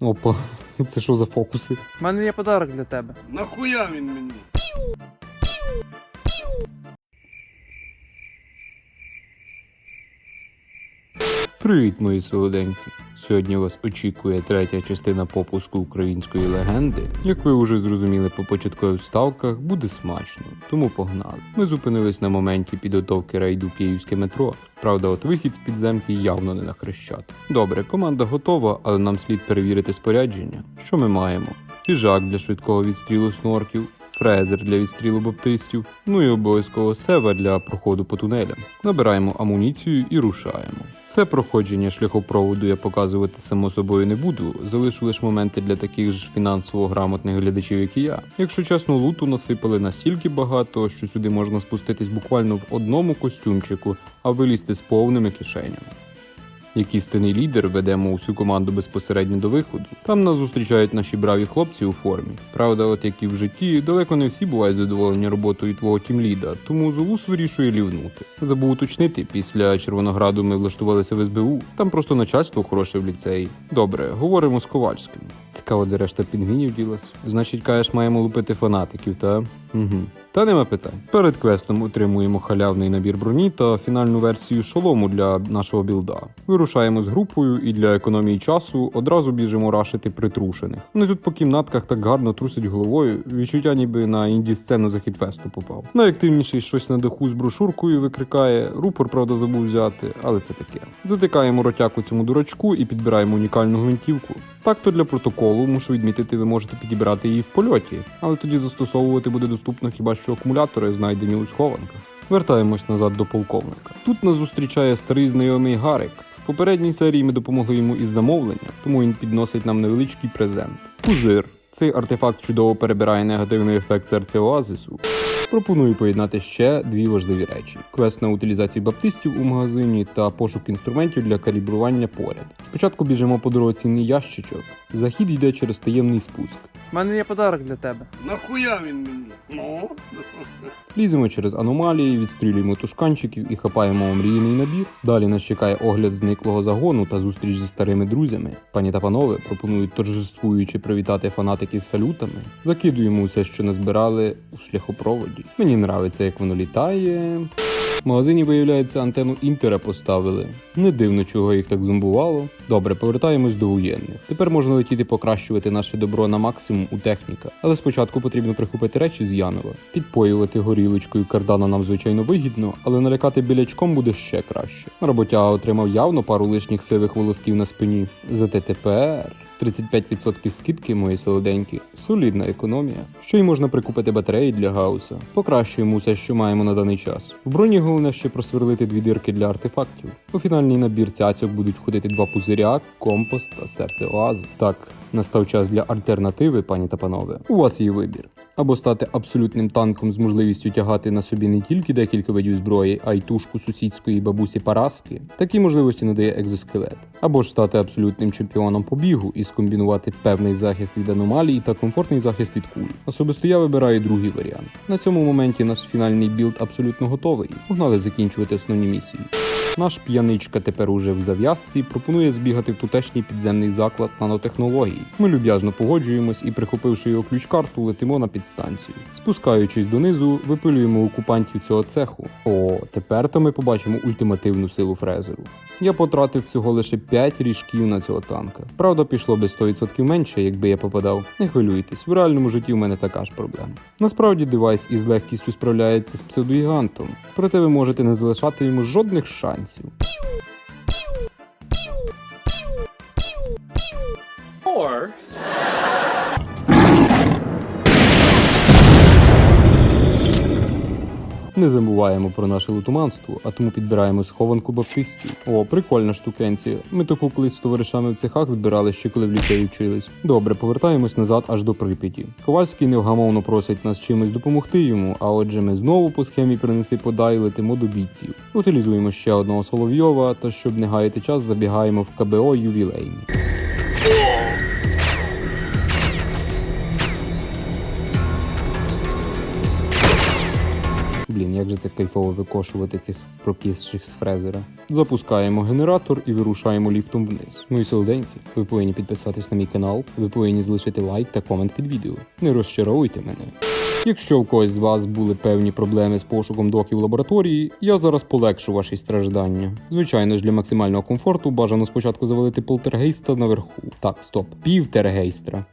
Опа, це що за фокуси? У мене є подарок для тебе. Нахуя він мені? Привіт, мої солоденькі. Сьогодні вас очікує третя частина попуску української легенди. Як ви вже зрозуміли по початкових вставках, буде смачно, тому погнали. Ми зупинились на моменті підготовки рейду київське метро. Правда, от вихід з підземки явно не на хрещат. Добре, команда готова, але нам слід перевірити спорядження. Що ми маємо? Фіжак для швидкого відстрілу снорків, фрезер для відстрілу баптистів, ну і обов'язково сева для проходу по тунелям. Набираємо амуніцію і рушаємо. Все проходження шляхопроводу я показувати само собою не буду, залишу лише моменти для таких ж фінансово грамотних глядачів, як і я. Якщо чесно, луту насипали настільки багато, що сюди можна спуститись буквально в одному костюмчику, а вилізти з повними кишенями. Як істинний лідер ведемо усю команду безпосередньо до виходу. Там нас зустрічають наші браві хлопці у формі. Правда, от як і в житті, далеко не всі бувають задоволені роботою твого тімліда, тому Зулус вирішує лівнути. Забув уточнити, після Червонограду ми влаштувалися в СБУ. Там просто начальство хороше в ліцеї. Добре, говоримо з Ковальським. Цікаво, де решта пінгвінів ділась. Значить, кажеш, маємо лупити фанатиків, та? Угу. Та нема питань. Перед квестом отримуємо халявний набір броні та фінальну версію шолому для нашого білда. Вирушаємо з групою і для економії часу одразу біжимо рашити притрушених. Вони тут по кімнатках так гарно трусять головою. Відчуття, ніби на інді сцену за хітфесту попав. Найактивніший щось на даху з брошуркою викрикає. Рупор, правда, забув взяти, але це таке. Затикаємо ротяку цьому дурачку і підбираємо унікальну гвинтівку. Так то для протоколу мушу відмітити, ви можете підібрати її в польоті, але тоді застосовувати буде доступно хіба що акумулятори, знайдені у схованках. Вертаємось назад до полковника. Тут нас зустрічає старий знайомий Гарик. В попередній серії ми допомогли йому із замовленням, тому він підносить нам невеличкий презент. Пузир. Цей артефакт чудово перебирає негативний ефект серця оазису. Пропоную поєднати ще дві важливі речі: квест на утилізацію баптистів у магазині та пошук інструментів для калібрування поряд. Спочатку біжимо по дорогоцінний ящичок. Захід йде через таємний спуск. У мене є подарок для тебе. Нахуя він мені? Ну? Ліземо через аномалії, відстрілюємо тушканчиків і хапаємо омріяний набір. Далі нас чекає огляд зниклого загону та зустріч зі старими друзями. Пані та панове пропонують торжествуючи привітати фанатиків салютами. Закидуємо усе, що назбирали у шляхопроводі. Мені нравиться, як воно літає. В магазині, виявляється, антенну інтера поставили. Не дивно, чого їх так зомбувало. Добре, повертаємось до воєнних. Тепер можна летіти покращувати наше добро на максимум у техніка. Але спочатку потрібно прихопити речі з Янова. Підпоювати горілочкою кардана нам звичайно вигідно, але налякати білячком буде ще краще. Роботяга отримав явно пару лишніх сивих волосків на спині. Зате тепер 35% скидки, мої солоденькі, солідна економія. Ще й можна прикупити батареї для гауса. Покращуємо усе, що маємо на даний час. В броні головне ще просверлити дві дірки для артефактів. У фінальній набір цяцьок будуть входити два пузиря, компост та серце оази. Так, настав час для альтернативи, пані та панове. У вас є вибір. Або стати абсолютним танком з можливістю тягати на собі не тільки декілька видів зброї, а й тушку сусідської бабусі Параски. Такі можливості надає екзоскелет. Або ж стати абсолютним чемпіоном по бігу і скомбінувати певний захист від аномалій та комфортний захист від куль. Особисто я вибираю другий варіант. На цьому моменті наш фінальний білд абсолютно готовий. Погнали закінчувати основні місії. Наш п'яничка тепер уже в зав'язці пропонує збігати в тутешній підземний заклад нанотехнологій. Ми люб'язно погоджуємось і, прихопивши його ключ-карту, летимо на підстанцію. Спускаючись донизу, випилюємо окупантів цього цеху. О, тепер то ми побачимо ультимативну силу фрезеру. Я потратив всього лише 5 ріжків на цього танка. Правда, пішло би 100% менше, якби я попадав. Не хвилюйтесь, в реальному житті в мене така ж проблема. Насправді девайс із легкістю справляється з псевдогігантом, проте ви можете не залишати йому жодних шансів. Не забуваємо про наше лутуманство, а тому підбираємо схованку баптистів. О, прикольна штукенція. Ми таку колись з товаришами в цехах збирали ще коли в ліцеї вчились. Добре, повертаємось назад аж до Прип'яті. Ковальський невгамовно просить нас чимось допомогти йому, а отже, ми знову по схемі принеси подай летимо до бійців. Утилізуємо ще одного Соловйова, та щоб не гаяти час, забігаємо в КБО ювілейні. Блін, як же це кайфово викошувати цих прокисших з фрезера. Запускаємо генератор і вирушаємо ліфтом вниз. Ну і солоденькі, ви повинні підписатись на мій канал, ви повинні залишити лайк та комент під відео. Не розчаровуйте мене. Якщо у когось з вас були певні проблеми з пошуком доків в лабораторії, я зараз полегшу ваші страждання. Звичайно ж, для максимального комфорту бажано спочатку завалити полтергейста наверху. Так, стоп, півтергейстра.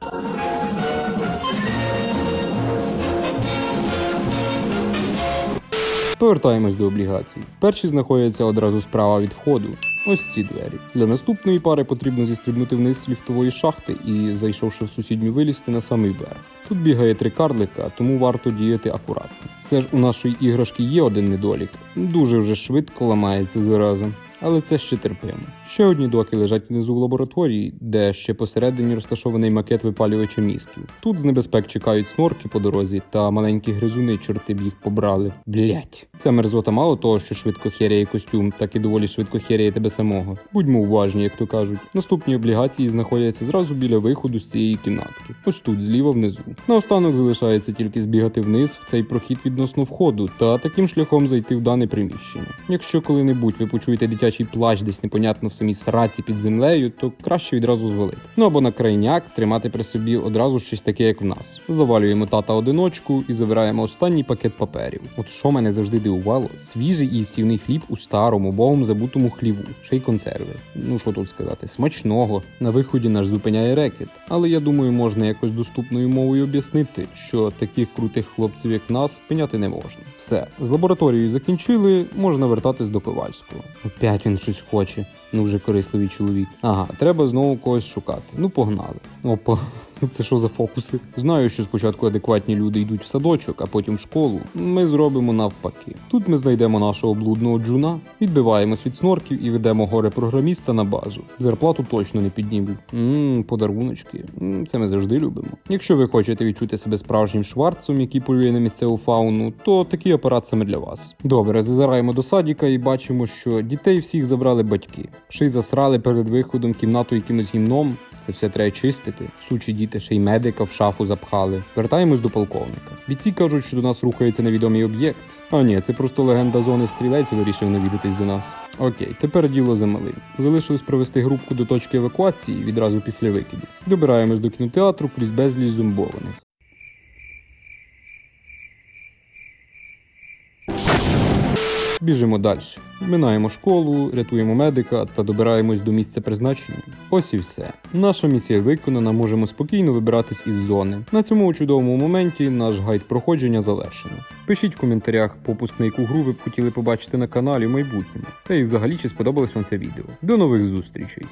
Повертаємось до облігацій. Перші знаходяться одразу справа від входу. Ось ці двері. Для наступної пари потрібно зістрибнути вниз з ліфтової шахти і, зайшовши в сусідню, вилізти на самий берег. Тут бігає три карлика, тому варто діяти акуратно. Все ж у нашої іграшки є один недолік. Дуже вже швидко ламається зараза. Але це ще терпимо. Ще одні доки лежать внизу в лабораторії, де ще посередині розташований макет випалювача мізків. Тут з небезпек чекають снорки по дорозі та маленькі гризуни, чорти б їх побрали. Блять. Ця мерзота мало того, що швидко херяє костюм, так і доволі швидко херяє тебе самого. Будьмо уважні, як то кажуть. Наступні облігації знаходяться зразу біля виходу з цієї кімнатки. Ось тут, зліва внизу. Наостанок залишається тільки збігати вниз в цей прохід відносно входу та таким шляхом зайти в дане приміщення. Якщо коли-небудь ви почуєте дитячий плач десь непонятно в самій сраці під землею, то краще відразу звалити. Ну або на крайняк тримати при собі одразу щось таке, як в нас. Завалюємо тата одиночку і забираємо останній пакет паперів. От що мене завжди дивувало, свіжий і їстівний хліб у старому, богом забутому хліву, ще й консерви. Ну що тут сказати, смачного. На виході наш зупиняє рекет. Але я думаю, можна якось доступною мовою об'яснити, що таких крутих хлопців, як нас, пиняти не можна. Все, з лабораторією закінчили, можна вертатись до Пивальського. Опять він щось хоче. Ну вже корисливий чоловік. Ага, треба знову когось шукати. Ну погнали. Опа. Це що за фокуси? Знаю, що спочатку адекватні люди йдуть в садочок, а потім в школу. Ми зробимо навпаки. Тут ми знайдемо нашого блудного джуна, відбиваємось від снорків і ведемо горе програміста на базу. Зарплату точно не піднімуть. Ммм, подаруночки. Це ми завжди любимо. Якщо ви хочете відчути себе справжнім шварцом, який полює на місцеву фауну, то такий апарат саме для вас. Добре, зазираємо до садіка і бачимо, що дітей всіх забрали батьки. Ще й засрали перед виходом кімнату якимось гімном. Це все треба чистити. Сучі діти ще й медика в шафу запхали. Вертаємось до полковника. Бійці кажуть, що до нас рухається невідомий об'єкт. А ні, це просто легенда зони стрілець вирішив навідатись до нас. Окей, тепер діло за малим. Залишилось провести групку до точки евакуації відразу після викиду. Добираємось до кінотеатру крізь безліч зомбованих. Біжимо далі. Минаємо школу, рятуємо медика та добираємось до місця призначення. Ось і все. Наша місія виконана, можемо спокійно вибиратись із зони. На цьому чудовому моменті наш гайд проходження завершено. Пишіть в коментарях попуск на яку гру ви б хотіли побачити на каналі в майбутньому. Та й взагалі чи сподобалось вам це відео. До нових зустрічей!